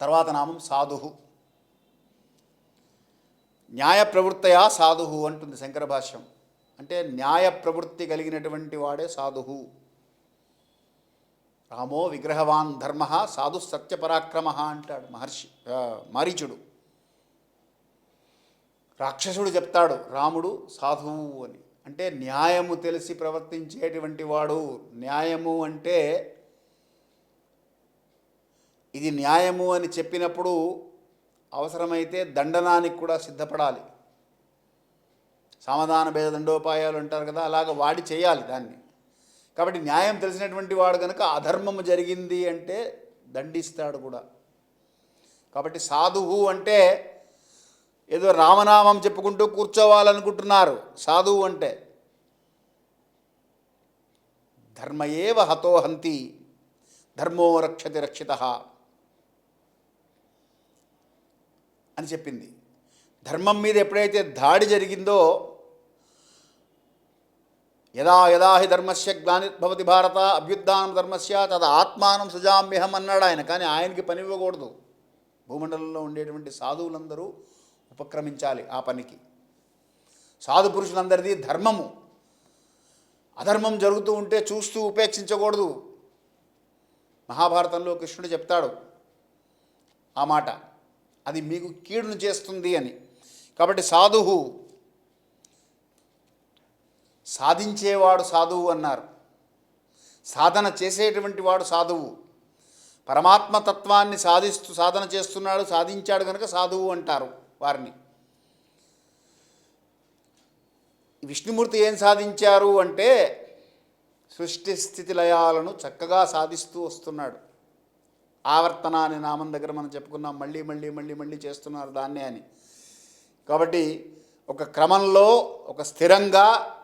తర్వాత నామం సాధు. న్యాయ ప్రవృత్తయా సాధు అంటుంది శంకర భాష్యం. అంటే న్యాయ ప్రవృత్తి కలిగినటువంటి వాడే సాధు. రామో విగ్రహవాన్ ధర్మ సాధు సత్యపరాక్రమ అంటాడు మహర్షి మారీచుడు. రాక్షసుడు చెప్తాడు రాముడు సాధువు అని. అంటే న్యాయము తెలిసి ప్రవర్తించేటువంటి వాడు న్యాయము అంటే ఇది న్యాయము అని చెప్పినప్పుడు అవసరమైతే దండనానికి కూడా సిద్ధపడాలి. సమాధాన భేద దండోపాయాలు అంటారు కదా అలాగ వాడి చేయాలి దాన్ని. కాబట్టి న్యాయం తెలిసినటువంటి వాడు కనుక అధర్మము జరిగింది అంటే దండిస్తాడు కూడా. కాబట్టి సాధువు అంటే ఏదో రామనామం చెప్పుకుంటూ కూర్చోవాలనుకుంటున్నారు. సాధువు అంటే ధర్మయేవ హతోహంతి ధర్మో రక్షతి రక్షిత. అని చెప్పింది. ధర్మం మీద ఎప్పుడైతే దాడి జరిగిందో యదా యదా హి ధర్మస్య గ్లానిర్భవతి భారత అభ్యుద్ధానం ధర్మస్య తద ఆత్మానం సుజామ్యహం అన్నాడు ఆయన. కానీ ఆయనకి పని ఇవ్వకూడదు. భూమండలంలో ఉండేటువంటి సాధువులందరూ ఉపక్రమించాలి ఆ పనికి. సాధు పురుషులందరిది ధర్మము. అధర్మం జరుగుతూ ఉంటే చూస్తూ ఉపేక్షించకూడదు. మహాభారతంలో కృష్ణుడు చెప్తాడు ఆ మాట. అది మీకు కీడును చేస్తుంది అని. కాబట్టి సాధువు సాధించేవాడు సాధువు అన్నారు. సాధన చేసేటువంటి వాడు సాధువు. పరమాత్మతత్వాన్ని సాధిస్తూ సాధన చేస్తున్నాడు సాధించాడు కనుక సాధువు అంటారు వారిని. విష్ణుమూర్తి ఏం సాధించారు అంటే సృష్టి స్థితి లయాలను చక్కగా సాధిస్తూ వస్తున్నాడు. ఆవర్తన అనే నామం దగ్గర మనం చెప్పుకున్నాం మళ్ళీ మళ్ళీ మళ్ళీ మళ్ళీ చేస్తున్నారు దాన్నే అని. కాబట్టి ఒక క్రమంలో ఒక స్థిరంగా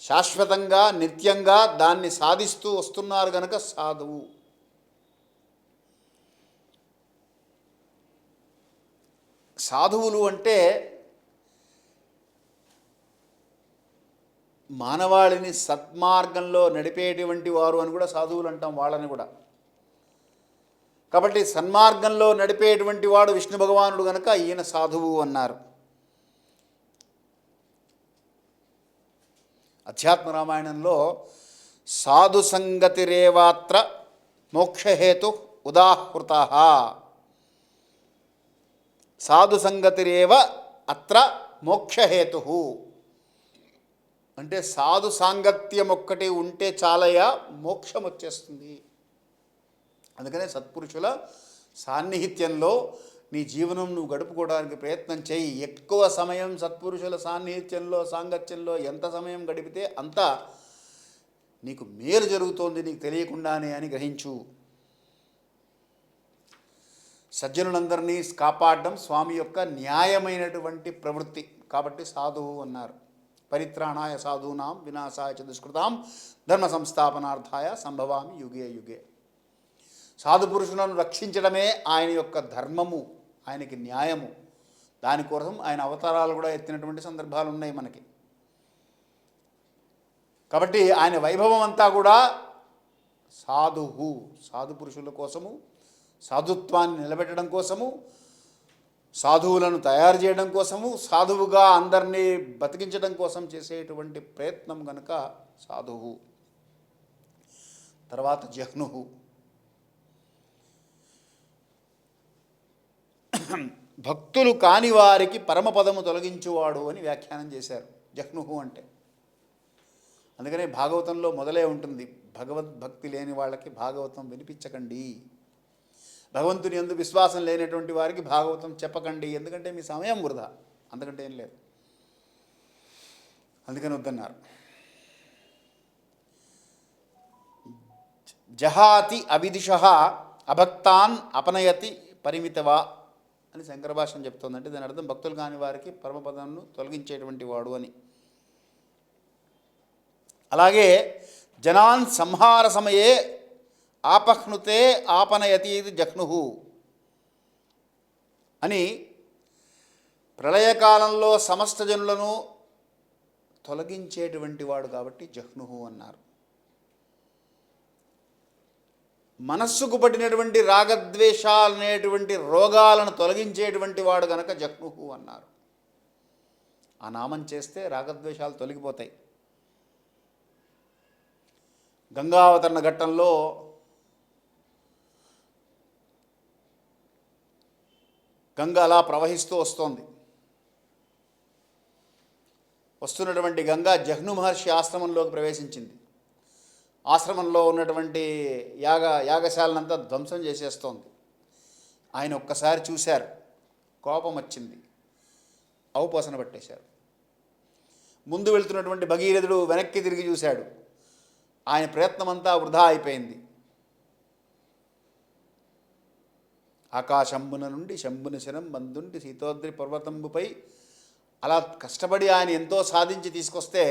శాశ్వతంగా నిత్యంగా దాన్ని సాధిస్తూ వస్తున్నారు గనక సాధువు. సాధువులు అంటే మానవాళిని సత్మార్గంలో నడిపేటువంటి వారు అని కూడా సాధువులు అంటాం వాళ్ళని కూడా. కాబట్టి సన్మార్గంలో నడిపేటువంటి వాడు విష్ణు భగవానుడు గనక ఈయన సాధువు అన్నారు. అధ్యాత్మ రామాయణంలో సాధు సంగతిరేవాత్ర మోక్షహేతు ఉదాహృత. సాధు సంగతిరేవ అత్ర మోక్షహేతు. అంటే సాధు సాంగత్యం ఒక్కటి ఉంటే చాలయ్యా మోక్షం వచ్చేస్తుంది అందుకనే సత్పురుషుల సాన్నిహిత్యంలో నీ జీవనం నువ్వు గడుపుకోవడానికి ప్రయత్నం చేయి. ఎక్కువ సమయం సత్పురుషుల సాన్నిహిత్యంలో సాంగత్యంలో ఎంత సమయం గడిపితే అంత నీకు మేలు జరుగుతోంది నీకు తెలియకుండానే అని గ్రహించు. సజ్జనులందరినీ కాపాడడం స్వామి యొక్క న్యాయమైనటువంటి ప్రవృత్తి. కాబట్టి సాధువు అన్నారు. పరిత్రాణాయ సాధూనాం వినాశాయ చ దుష్కృతాం ధర్మ సంస్థాపనార్థాయ సంభవామి యుగే యుగే. సాధు పురుషులను రక్షించడమే ఆయన యొక్క ధర్మము ఆయనకి న్యాయము. దానికోసం ఆయన అవతారాలు కూడా ఎత్తినటువంటి సందర్భాలు ఉన్నాయి మనకి. కాబట్టి ఆయన వైభవం అంతా కూడా సాధువు సాధు పురుషుల కోసము సాధుత్వాన్ని నిలబెట్టడం కోసము సాధువులను తయారు చేయడం కోసము సాధువుగా అందరినీ బతికించడం కోసం చేసేటువంటి ప్రయత్నం కనుక సాధువు తర్వాత జహ్నుహు భక్తులు కాని వారికి పరమపదము తొలగించువాడు అని వ్యాఖ్యానం చేశారు. జహ్నుహు అంటే. అందుకనే భాగవతంలో మొదలే ఉంటుంది. భగవద్భక్తి లేని వాళ్ళకి భాగవతం వినిపించకండి. భగవంతుని ఎందు విశ్వాసం లేనటువంటి వారికి భాగవతం చెప్పకండి. ఎందుకంటే మీ సమయం వృధా. అందుకంటే ఏం లేదు. అందుకని వద్దన్నారు. జహాతి అవిదిష అభక్తాన్ అపనయతి పరిమితవా? అని శంకరభాషణ చెప్తోందంటే దాని అర్థం భక్తులు కాని వారికి పరమపదంను తొలగించేటువంటి వాడు అని. అలాగే జనాన్ సంహార సమయే ఆపహ్నుతే ఆపనయతి ఇది జహ్ను అని ప్రళయకాలంలో సమస్త జనులను తొలగించేటువంటి వాడు కాబట్టి జహ్ను అన్నారు. మనస్సుకు పట్టినటువంటి రాగద్వేషాలు అనేటువంటి రోగాలను తొలగించేటువంటి వాడు గనక జగ్నుహు అన్నారు. ఆ నామం చేస్తే రాగద్వేషాలు తొలగిపోతాయి. గంగావతరణ ఘట్టంలో గంగ అలా ప్రవహిస్తూ వస్తోంది. వస్తున్నటువంటి గంగ జహ్ను మహర్షి ఆశ్రమంలోకి ప్రవేశించింది. ఆశ్రమంలో ఉన్నటువంటి యాగ యాగశాలనంతా ధ్వంసం చేసేస్తోంది. ఆయన ఒక్కసారి చూశారు. కోపం వచ్చింది. అవపోసన పట్టేశారు. ముందు వెళ్తున్నటువంటి భగీరథుడు వెనక్కి తిరిగి చూశాడు. ఆయన ప్రయత్నమంతా వృధా అయిపోయింది. ఆకాశంబున నుండి శంభుని శనం బంధుండి సీతోద్రి పర్వతంబుపై అలా కష్టపడి ఆయన ఎంతో సాధించి తీసుకొస్తే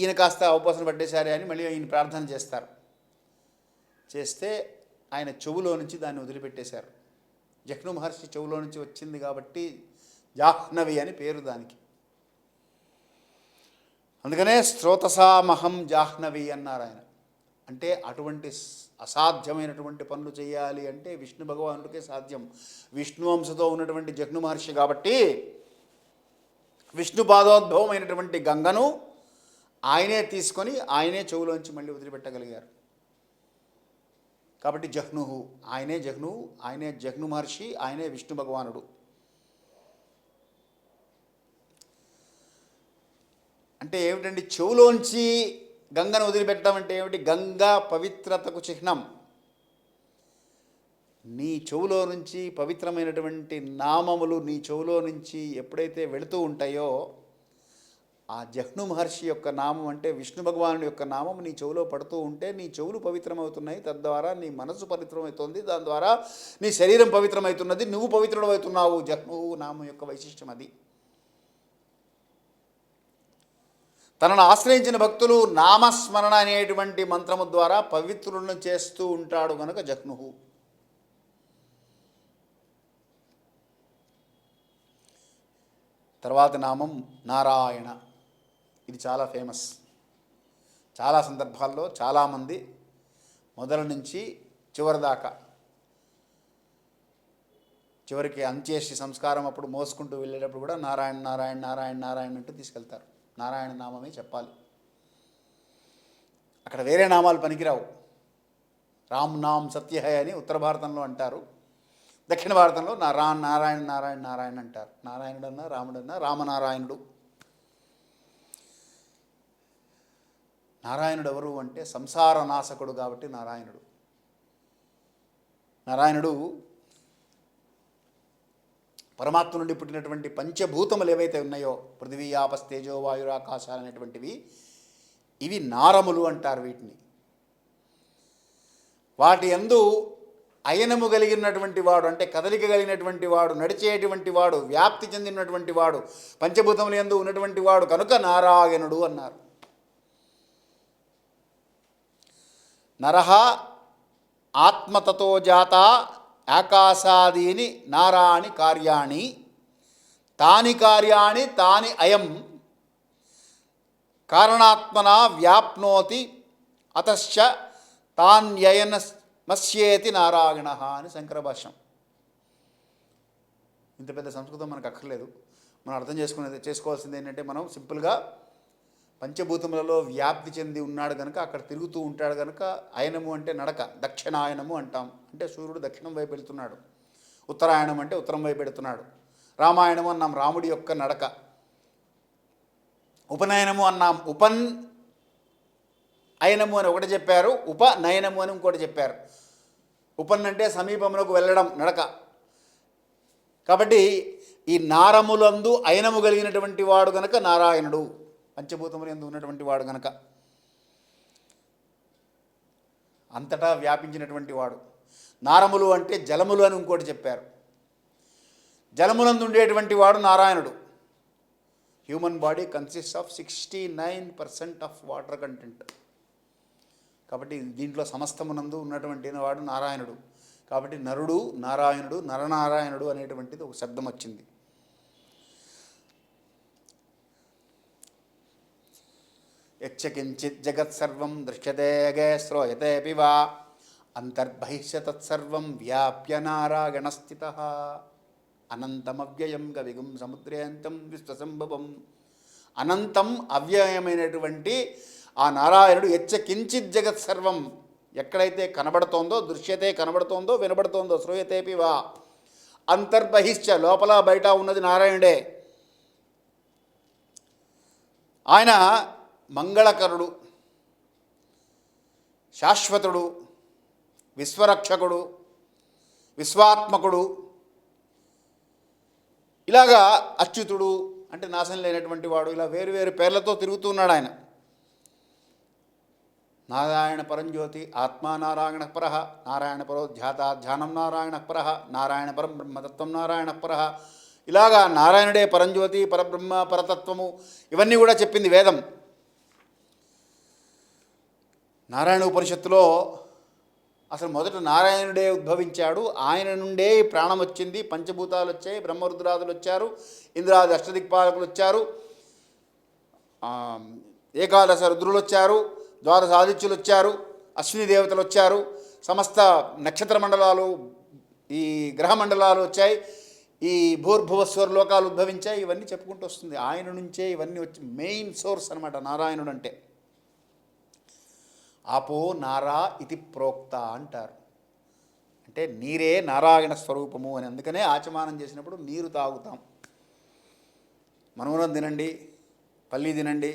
ఈయన కాస్త అవపోసన పట్టేశారే అని మళ్ళీ ఈయన ప్రార్థన చేస్తారు. చేస్తే ఆయన చెవులో నుంచి దాన్ని వదిలిపెట్టేశారు. జఖ్ను మహర్షి చెవులో నుంచి వచ్చింది కాబట్టి జాహ్నవి అని పేరు దానికి. అందుకనే శ్రోతసామహం జాహ్నవి అన్నారు ఆయన. అంటే అటువంటి అసాధ్యమైనటువంటి పనులు చేయాలి అంటే విష్ణు భగవానుడికే సాధ్యం. విష్ణువంశతో ఉన్నటువంటి జగ్ను మహర్షి కాబట్టి విష్ణు పాదోద్భవమైనటువంటి గంగను ఆయనే తీసుకొని ఆయనే చెవులోంచి మళ్ళీ వదిలిపెట్టగలిగారు. కాబట్టి జహ్నుహు ఆయనే జహ్నువు ఆయనే జహ్ను మహర్షి ఆయనే విష్ణు భగవానుడు. అంటే ఏమిటండి? చెవులోంచి గంగను వదిలిపెట్టడం అంటే ఏమిటి? గంగా పవిత్రతకు చిహ్నం. నీ చెవులో నుంచి పవిత్రమైనటువంటి నామములు నీ చెవులో నుంచి ఎప్పుడైతే వెళుతూ ఉంటాయో ఆ జహ్ను మహర్షి యొక్క నామం అంటే విష్ణు భగవానుడి యొక్క నామం నీ చెవులో పడుతూ ఉంటే నీ చెవులు పవిత్రమవుతున్నాయి. తద్వారా నీ మనసు పవిత్రమవుతుంది. దాని ద్వారా నీ శరీరం పవిత్రమవుతున్నది. నువ్వు పవిత్రుడవుతున్నావు జహ్ను నామం యొక్క వైశిష్ట్యం అది. తనను ఆశ్రయించిన భక్తులు నామస్మరణ అనేటువంటి మంత్రము ద్వారా పవిత్రులను చేస్తూ ఉంటాడు కనుక జహ్నుహు తర్వాత నామం నారాయణ. ఇది చాలా ఫేమస్ చాలా సందర్భాల్లో చాలామంది మొదల నుంచి చివరి దాకా చివరికి అంత్యేష్టి సంస్కారం అప్పుడు మోసుకుంటూ వెళ్ళేటప్పుడు కూడా నారాయణ నారాయణ నారాయణ నారాయణ అంటూ తీసుకెళ్తారు. నారాయణ నామమే చెప్పాలి. అక్కడ వేరే నామాలు పనికిరావు. రామ్ నామ్ సత్యహయ అని ఉత్తర భారతంలో అంటారు. దక్షిణ భారతంలో నా రా నారాయణ నారాయణ నారాయణ అంటారు. నారాయణుడన్నా రాముడన్నా రామనారాయణుడు. నారాయణుడు ఎవరు అంటే సంసార నాశకుడు కాబట్టి నారాయణుడు. నారాయణుడు పరమాత్మ నుండి పుట్టినటువంటి పంచభూతములు ఏవైతే ఉన్నాయో పృథివీ ఆపస్ తేజో వాయురాకాశాలు అనేటువంటివి ఇవి నారములు అంటారు వీటిని. వాటి యందు అయనము కలిగినటువంటి వాడు అంటే కదలిక కలిగినటువంటి వాడు నడిచేటువంటి వాడు వ్యాప్తి చెందినటువంటి వాడు పంచభూతముల యందు ఉన్నటువంటి వాడు కనుక నారాయణుడు అన్నారు. నరహ ఆత్మతతో జాత ఆకాశాదీని నారాణి కార్యాణి. తాని కార్యాణి తాని అయం. కారణాత్మన వ్యాప్నోతి అతశ్చ తాన్యయన మస్యేతి నారాయణ అని శంకర భాష్యం. ఇంత పెద్ద సంస్కృతం మనకు అక్కర్లేదు. మనం అర్థం చేసుకునేది చేసుకోవాల్సింది ఏంటంటే మనం సింపుల్గా పంచభూతములలో వ్యాప్తి చెంది ఉన్నాడు కనుక అక్కడ తిరుగుతూ ఉంటాడు కనుక ఆయనము అంటే నడక దక్షిణాయనము అంటాం. అంటే సూర్యుడు దక్షిణం వైపు వెళుతున్నాడు. ఉత్తరాయణం అంటే ఉత్తరం వైపు పెడుతున్నాడు రామాయణము అన్నాం రాముడి యొక్క నడక. ఉపనయనము అన్నాం ఉపన్ అయనము అని ఒకటి చెప్పారు ఉపనయనము అని ఇంకోటి చెప్పారు. ఉపన్ అంటే సమీపంలోకి వెళ్ళడం నడక. కాబట్టి ఈ నారములందు అయనము కలిగినటువంటి వాడు గనక నారాయణుడు. పంచభూతములు ఎందు ఉన్నటువంటి వాడు గనక అంతటా వ్యాపించినటువంటి వాడు. నారములు అంటే జలములు అని ఇంకోటి చెప్పారు. జలములందు ఉండేటువంటి వాడు నారాయణుడు. Human body consist of sixty nine percent of water content కాబట్టి దీంట్లో సమస్తమునందు ఉన్నటువంటి వాడు నారాయణుడు. కాబట్టి నరుడు నారాయణుడు నరనారాయణుడు అనేటువంటిది ఒక శబ్దం వచ్చింది. యచ్చ జగత్సర్వం దృశ్యతేగే శ్రోయతే పివా అంతర్బహిష్య తత్సర్వం వ్యాప్య నారాయణస్థిత అనంతమవ్యయం గవిగుం సముద్రేంతం విశ్వసంభవం అనంతం అవ్యయమైనటువంటి ఆ నారాయణుడు ఎచ్చ జగత్సర్వం ఎక్కడైతే కనబడుతోందో దృశ్యతే కనబడుతోందో వినబడుతోందో శ్రూయతేపి వా। అంతర్బహిశ్చ లోపల బయట ఉన్నది నారాయణుడే। ఆయన మంగళకరుడు శాశ్వతుడు విశ్వరక్షకుడు విశ్వాత్మకుడు ఇలాగా అచ్యుతుడు అంటే నాశనం లేనటువంటి వాడు ఇలా వేరు వేరు పేర్లతో తిరుగుతున్నాడు ఆయన. నారాయణ పరంజ్యోతి ఆత్మా నారాయణ నారాయణ పరో ధ్యాత ధ్యానం నారాయణ పరహ నారాయణ పరం బ్రహ్మతత్వం నారాయణ పరహ. ఇలాగా నారాయణుడే పరంజ్యోతి పరబ్రహ్మ పరతత్వము ఇవన్నీ కూడా చెప్పింది వేదం. నారాయణ ఉపనిషత్తులో అసలు మొదట నారాయణుడే ఉద్భవించాడు. ఆయన నుండే ప్రాణం వచ్చింది. పంచభూతాలు వచ్చాయి. బ్రహ్మరుద్రాదులు వచ్చారు. ఇంద్రాది అష్టదిక్పాలకులు వచ్చారు. ఏకాదశ రుద్రులు వచ్చారు. ద్వాదశ ఆదిత్యులు వచ్చారు. అశ్విని దేవతలు వచ్చారు. సమస్త నక్షత్ర మండలాలు ఈ గ్రహ మండలాలు వచ్చాయి. ఈ భూర్భువస్వర లోకాలు ఉద్భవించాయి. ఇవన్నీ చెప్పుకుంటూ వస్తుంది. ఆయన నుంచే ఇవన్నీ వచ్చి మెయిన్ సోర్స్ అనమాట నారాయణుడు అంటే ఆపో నారా ఇది ప్రోక్త అంటారు. అంటే నీరే నారాయణ స్వరూపము అని అందుకనే ఆచమానం చేసినప్పుడు నీరు తాగుతాం. మనోరం తినండి పల్లి తినండి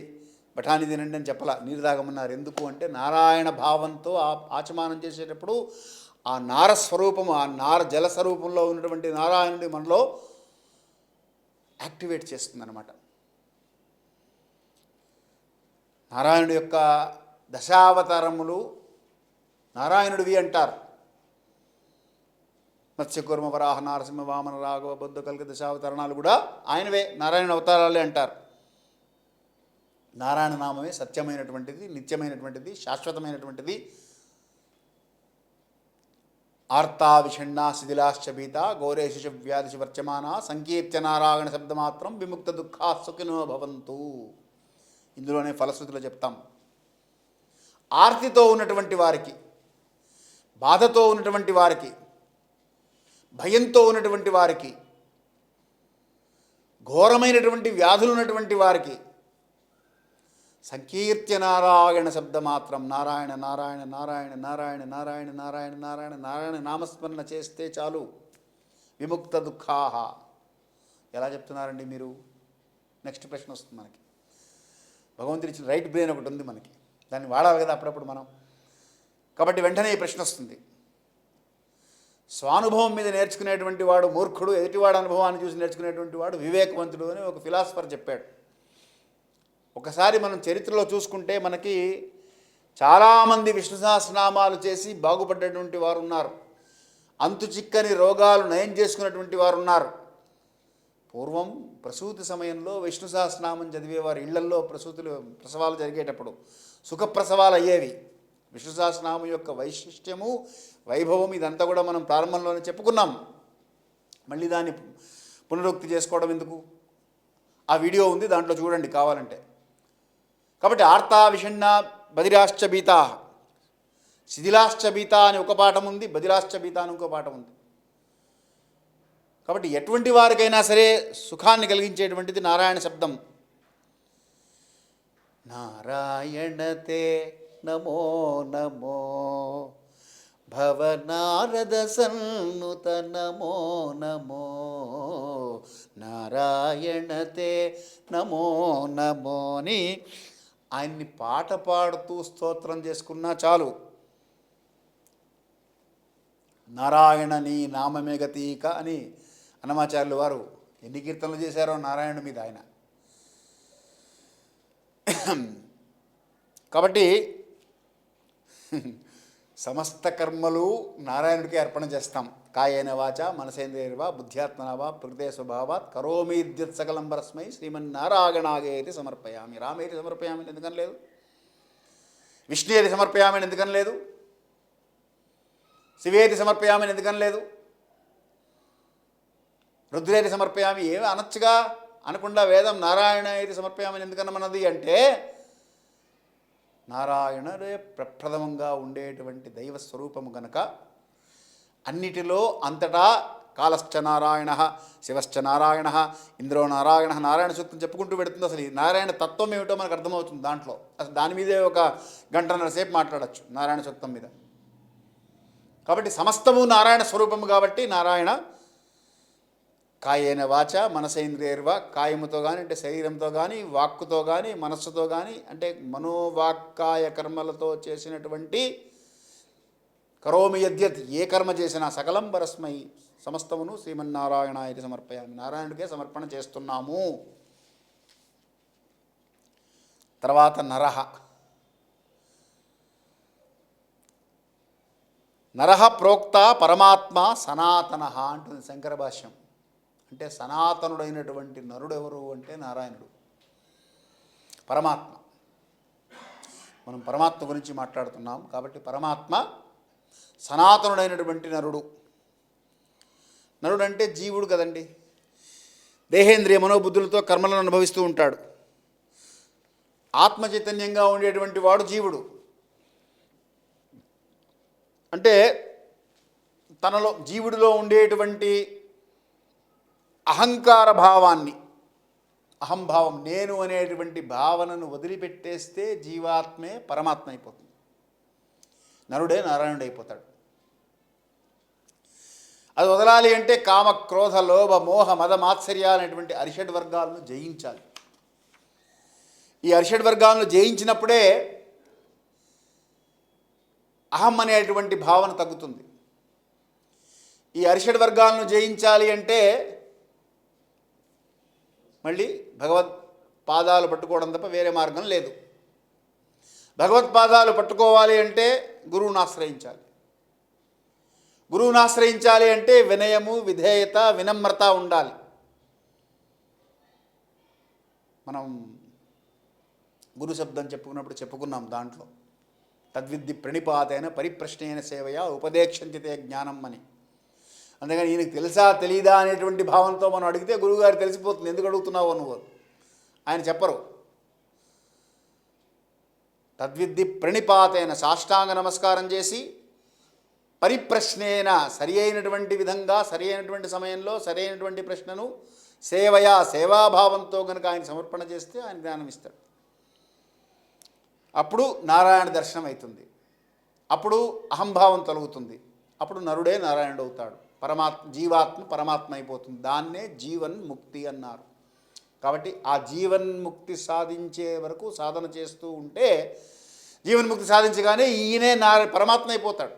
బఠానీ తినండి అని చెప్పలా నీరు తాగమన్నారు. ఎందుకు అంటే నారాయణ భావంతో ఆ ఆచమానం చేసేటప్పుడు ఆ నారస్వరూపము ఆ నార జల స్వరూపంలో ఉన్నటువంటి నారాయణుడి మనలో యాక్టివేట్ చేస్తుందన్నమాట. నారాయణుడి యొక్క దశావతారములు నారాయణుడివి అంటారు. మత్స్యకూర్మ వరాహ నారసింహ వామన రాఘవ బుద్ధ కలిక దశావతరణాలు కూడా ఆయనవే నారాయణ అవతారాలే అంటారు. నారాయణ నామమే సత్యమైనటువంటిది నిత్యమైనటువంటిది శాశ్వతమైనటువంటిది. ఆర్తా విషణ్ణా శిథిలాశ్చ భీత గౌరేశిష వ్యాధిషి వర్చమాన సంకీర్త్య నారాయణ శబ్దమాత్రం విముక్త దుఃఖా సుఖినో భవంతు. ఇందులోనే ఫలశ్రుతిలో చెప్తాం. ఆర్తితో ఉన్నటువంటి వారికి బాధతో ఉన్నటువంటి వారికి భయంతో ఉన్నటువంటి వారికి ఘోరమైనటువంటి వ్యాధులు ఉన్నటువంటి వారికి సంకీర్త్య నారాయణ శబ్దమాత్రం నారాయణ నారాయణ నారాయణ నారాయణ నారాయణ నారాయణ నారాయణ నారాయణ నామస్మరణ చేస్తే చాలు. విముక్త దుఃఖాహ. ఎలా చెప్తున్నారండి మీరు? నెక్స్ట్ ప్రశ్న వస్తుంది మనకి. భగవంతుడి ఇచ్చిన రైట్ బ్రెయిన్ ఒకటి ఉంది మనకి. దాన్ని వాడాలి కదా అప్పుడప్పుడు మనం. కాబట్టి వెంటనే ఈ ప్రశ్న వస్తుంది. స్వానుభవం మీద నేర్చుకునేటువంటి వాడు మూర్ఖుడు ఎదుటివాడు అనుభవాన్ని చూసి నేర్చుకునేటువంటి వాడు వివేకవంతుడు అని ఒక ఫిలాసఫర్ చెప్పాడు. ఒకసారి మనం చరిత్రలో చూసుకుంటే మనకి చాలామంది విష్ణు సహస్రనామాలు చేసి బాగుపడ్డటువంటి వారు ఉన్నారు. అంతు చిక్కని రోగాలు నయం చేసుకున్నటువంటి వారు ఉన్నారు. పూర్వం ప్రసూతి సమయంలో విష్ణు సహస్రనామం చదివేవారు ఇళ్ళల్లో ప్రసూతులు ప్రసవాలు జరిగేటప్పుడు. సుఖప్రసవాలు అయ్యేవి విష్ణు సహస్రనామం యొక్క వైశిష్ట్యము వైభవం ఇదంతా కూడా మనం ప్రారంభంలోనే చెప్పుకున్నాం. మళ్ళీ దాన్ని పునరుక్తి చేసుకోవడం ఎందుకు? ఆ వీడియో ఉంది దాంట్లో చూడండి కావాలంటే. కాబట్టి ఆర్తా విషణ్ణ బదిరాశ్చబీత శిథిలాశ్చబీత అని ఒక పాఠం ఉంది బదిరాశ్చబీత అని ఇంకో పాఠం ఉంది. కాబట్టి ఎటువంటి వారికైనా సరే సుఖాన్ని కలిగించేటువంటిది నారాయణ శబ్దం. నారాయణతే నమో నమో. భవనారద సన్నుత నమో నమో. నారాయణతే నమో నమో అని ఆయన్ని పాట పాడుతూ స్తోత్రం చేసుకున్నా చాలు. నారాయణ నీ నామమే గతీక అని అన్నమాచార్యులు వారు ఎన్ని కీర్తనలు చేశారో నారాయణ మీద ఆయన. కాబట్టి సమస్త కర్మలు నారాయణుడికి అర్పణ చేస్తాం. కాయేన వాచ మనసేంద్రియర్వా బుద్ధ్యాత్మనవా ప్రకృతే స్వభావాత్ కరోమీద్యుత్ సకలం పరస్మై శ్రీమన్నారాయణాగేతి సమర్పయామి. రామేతి సమర్పయామి ఎందుకని లేదు? విష్ణుయేది సమర్పయామని ఎందుకని లేదు? శివేది సమర్పయామని ఎందుకని లేదు? రుద్రేది సమర్పయామి ఏమి అనొచ్చుగా? అనకుండా వేదం నారాయణ ఇది సమర్పయామని ఎందుకన్నమన్నది అంటే నారాయణరే ప్రప్రథమంగా ఉండేటువంటి దైవ స్వరూపము గనక అన్నిటిలో అంతటా కాలశ్చ నారాయణ శివశ్చ నారాయణ ఇంద్రో నారాయణ నారాయణ సూక్తం చెప్పుకుంటూ పెడుతుంది. అసలు ఈ నారాయణ తత్వం ఏమిటో మనకు అర్థమవుతుంది దాంట్లో. అసలు దాని మీదే ఒక గంటన్నర సేపు మాట్లాడచ్చు నారాయణ సూక్తం మీద. కాబట్టి సమస్తము నారాయణ స్వరూపము కాబట్టి నారాయణ కాయేన వాచ మనసేంద్రియర్వ కాయముతో కానీ అంటే శరీరంతో కానీ వాక్కుతో కానీ మనస్సుతో కానీ అంటే మనోవాక్కాయ కర్మలతో చేసినటువంటి కరోమి యద్యత్ ఏ కర్మ చేసినా సకలం పరస్మై సమస్తమును శ్రీమన్నారాయణాయకి సమర్పయామి. నారాయణుడికే సమర్పణ చేస్తున్నాము. తర్వాత నరహ. నరహ ప్రోక్త పరమాత్మ సనాతన అంటుంది శంకర భాష్యం. అంటే సనాతనుడైనటువంటి నరుడు ఎవరు అంటే నారాయణుడు. పరమాత్మ. మనం పరమాత్మ గురించి మాట్లాడుతున్నాం కాబట్టి పరమాత్మ సనాతనుడైనటువంటి నరుడు. నరుడు అంటే జీవుడు కదండి. దేహేంద్రియ మనోబుద్ధులతో కర్మలను అనుభవిస్తూ ఉంటాడు. ఆత్మ చైతన్యంగా ఉండేటువంటి వాడు జీవుడు. అంటే తనలో జీవుడిలో ఉండేటువంటి అహంకార భావాన్ని అహంభావం నేను అనేటువంటి భావనను వదిలిపెట్టేస్తే జీవాత్మే పరమాత్మ అయిపోతుంది. నరుడే నారాయణుడు అయిపోతాడు. అది వదలాలి అంటే కామ క్రోధ లోభ మోహ మద మాత్సర్యాలు అనేటువంటి అరిషడ్ వర్గాలను జయించాలి. ఈ అరిషడ్ వర్గాలను జయించినప్పుడే అహం అనేటువంటి భావన తగ్గుతుంది. ఈ అరిషడ్ వర్గాలను జయించాలి అంటే మళ్ళీ భగవత్ పాదాలు పట్టుకోవడం తప్ప వేరే మార్గం లేదు. భగవత్ పాదాలు పట్టుకోవాలి అంటే గురువుని ఆశ్రయించాలి. గురువుని ఆశ్రయించాలి అంటే వినయము విధేయత వినమ్రత ఉండాలి. మనం గురు శబ్దం చెప్పుకున్నప్పుడు చెప్పుకున్నాం దాంట్లో. తద్విద్ది ప్రణిపాతైన పరిప్రశ్నైన సేవయ ఉపదేక్షంతితే జ్ఞానం అని అందుకని ఈయనకు తెలుసా తెలీదా అనేటువంటి భావంతో మనం అడిగితే గురువుగారు తెలిసిపోతుంది. ఎందుకు అడుగుతున్నావు నువ్వు? ఆయన చెప్పరు. తద్విద్ది ప్రణిపాతైన సాష్టాంగ నమస్కారం చేసి పరిప్రశ్నేన సరి అయినటువంటి విధంగా సరి అయినటువంటి సమయంలో సరి అయినటువంటి ప్రశ్నను సేవయా సేవాభావంతో కనుక ఆయన సమర్పణ చేస్తే ఆయన జ్ఞానం ఇస్తాడు. అప్పుడు నారాయణ దర్శనం అవుతుంది. అప్పుడు అహంభావం తొలగుతుంది. అప్పుడు నరుడే నారాయణుడు అవుతాడు. పరమాత్మ జీవాత్మ పరమాత్మ అయిపోతుంది. దాన్నే జీవన్ ముక్తి అన్నారు. కాబట్టి ఆ జీవన్ముక్తి సాధించే వరకు సాధన చేస్తూ ఉంటే జీవన్ముక్తి సాధించగానే ఈయనే నా పరమాత్మ అయిపోతాడు.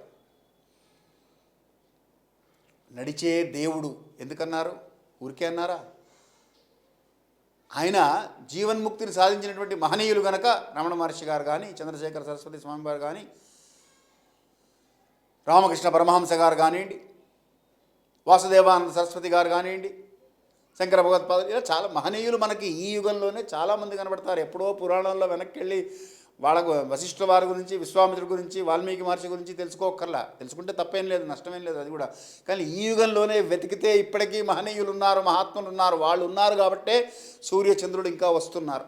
నడిచే దేవుడు ఎందుకన్నారు? ఊరికే అన్నారా? ఆయన జీవన్ముక్తిని సాధించినటువంటి మహనీయులు గనక రమణ మహర్షి గారు కానీ చంద్రశేఖర సరస్వతి స్వామి గారు కానీ రామకృష్ణ పరమహంస గారు కానివ్వండి వాసుదేవానంద సరస్వతి గారు కానివ్వండి శంకర భగవత్పాదులు ఇలా చాలా మహనీయులు మనకి ఈ యుగంలోనే చాలామంది కనబడతారు. ఎప్పుడో పురాణంలో వెనక్కి వెళ్ళి వాళ్ళ వశిష్ఠుల వారి గురించి విశ్వామిత్రుడి గురించి వాల్మీకి మహర్షి గురించి తెలుసుకోకర్లా తెలుసుకుంటే తప్పేం లేదు నష్టమేం లేదు అది కూడా. కానీ ఈ యుగంలోనే వెతికితే ఇప్పటికీ మహనీయులు ఉన్నారు మహాత్ములు ఉన్నారు వాళ్ళు ఉన్నారు కాబట్టే సూర్యచంద్రుడు ఇంకా వస్తున్నారు.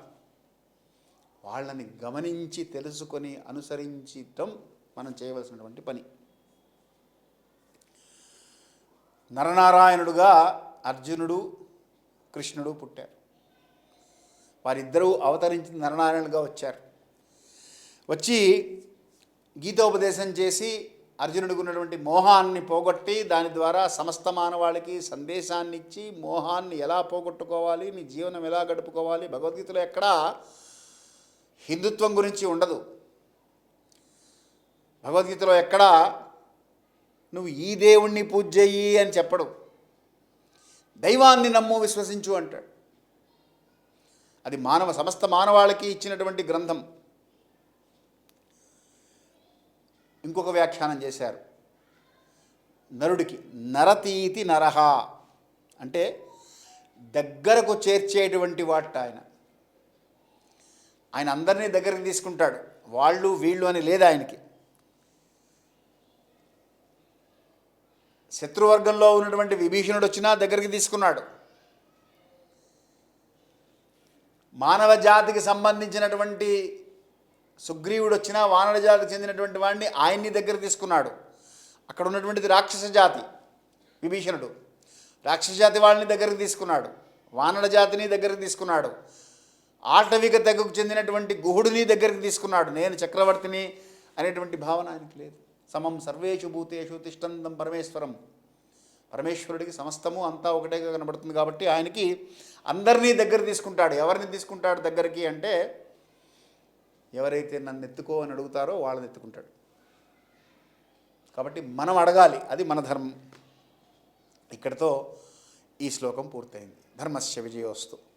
వాళ్ళని గమనించి తెలుసుకొని అనుసరించటం మనం చేయవలసినటువంటి పని. నరనారాయణుడుగా అర్జునుడు కృష్ణుడు పుట్టారు. వారిద్దరూ అవతరించి నరనారాయణులుగా వచ్చారు. వచ్చి గీతోపదేశం చేసి అర్జునుడికి ఉన్నటువంటి మోహాన్ని పోగొట్టి దాని ద్వారా సమస్త మానవాళికి సందేశాన్ని ఇచ్చి మోహాన్ని ఎలా పోగొట్టుకోవాలి నీ జీవనం ఎలా గడుపుకోవాలి భగవద్గీతలో ఎక్కడా హిందుత్వం గురించి ఉండదు. భగవద్గీతలో ఎక్కడా నువ్వు ఈ దేవుణ్ణి పూజ చెయ్యి అని చెప్పడు. దైవాన్ని నమ్ము విశ్వసించు అంటాడు. అది మానవ సమస్త మానవాళికి ఇచ్చినటువంటి గ్రంథం. ఇంకొక వ్యాఖ్యానం చేశారు. నరుడికి నరతీతి నరహ అంటే దగ్గరకు చేర్చేటువంటి వాట ఆయన. ఆయన అందరినీ దగ్గరికి తీసుకుంటాడు. వాళ్ళు వీళ్ళు అని లేదు ఆయనకి. శత్రువర్గంలో ఉన్నటువంటి విభీషణుడు వచ్చినా దగ్గరికి తీసుకున్నాడు. మానవ జాతికి సంబంధించినటువంటి సుగ్రీవుడు వచ్చినా వానర జాతికి చెందినటువంటి వాడిని ఆయన్ని దగ్గర తీసుకున్నాడు. అక్కడ ఉన్నటువంటిది రాక్షస జాతి విభీషణుడు. రాక్షస జాతి వాళ్ళని దగ్గరికి తీసుకున్నాడు. వానర జాతిని దగ్గరికి తీసుకున్నాడు. ఆటవిక తెగకు చెందినటువంటి గుహుడిని దగ్గరికి తీసుకున్నాడు. నేను చక్రవర్తిని అనేటువంటి భావన ఆయనకి లేదు. సమం సర్వేషు భూతేషు తిష్టంతం పరమేశ్వరం. పరమేశ్వరుడికి సమస్తము అంతా ఒకటేగా కనబడుతుంది కాబట్టి ఆయనకి అందరినీ దగ్గర తీసుకుంటాడు. ఎవరిని తీసుకుంటాడు దగ్గరికి అంటే ఎవరైతే నన్ను ఎత్తుకో అని అడుగుతారో వాళ్ళని ఎత్తుకుంటాడు. కాబట్టి మనం అడగాలి అది మన ధర్మం. ఇక్కడితో ఈ శ్లోకం పూర్తయింది. ధర్మస్య విజయోస్తు.